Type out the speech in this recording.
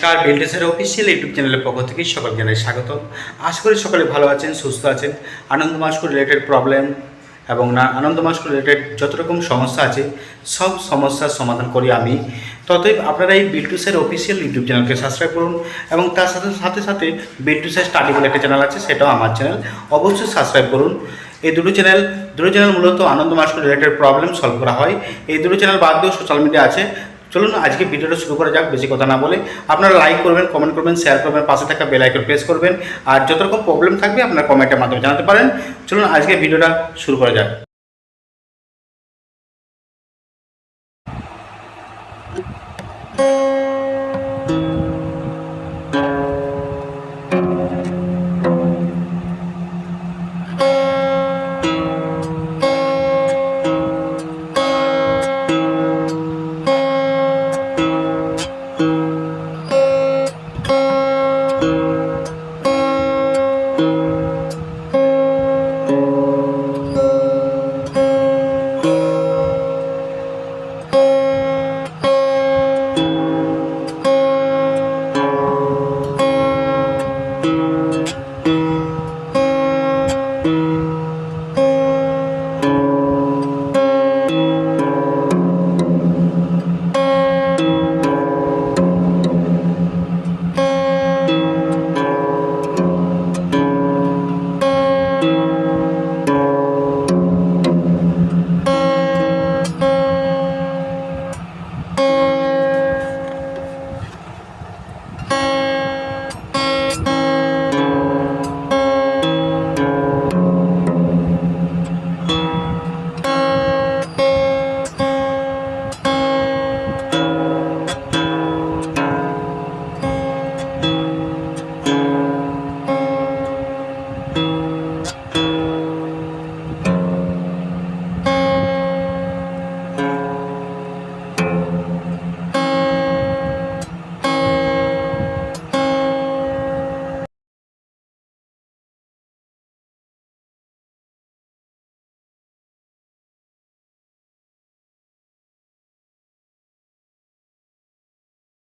নমস্কার বিল্ডেসের official YouTube চ্যানেলের পক্ষ থেকে সকল জানাই স্বাগত আশা করি সকলে ভালো আছেন, সুস্থ আছেন। আনন্দ মাস্ক রিলেটেড প্রবলেম এবং না, আনন্দ মাস্ক রিলেটেড যত রকম সমস্যা আছে, সব সমস্যার সমাধান করি আমি। ততই আপনারা এই বিল্টুসের অফিসিয়াল ইউটিউব চ্যানেলকে সাবস্ক্রাইব করুন এবং তার সাথে সাথে সাথে বিল্টুসের স্টাডি বলে একটা চ্যানেল আছে, সেটাও আমার চ্যানেল অবশ্যই সাবস্ক্রাইব করুন। এই দুটো চ্যানেল দুটো চ্যানেল মূলত আনন্দ মাস্ক রিলেটেড প্রবলেম সলভ করা হয়। এই দুটো চ্যানেল বাদ দিয়েও সোশ্যাল মিডিয়া আছে। চলুন, আজকে ভিডিওটা শুরু করা যাক, বেশি কথা না বলে। আপনারা লাইক করবেন কমেন্ট করবেন শেয়ার করবেন, পাশে থাকা বেল আইকন প্রেস করবেন। আর যত রকম প্রবলেম থাকবে, আপনারা কমেন্টের মাধ্যমে জানাতে পারেন। চলুন, আজকে ভিডিওটা শুরু করা যাক।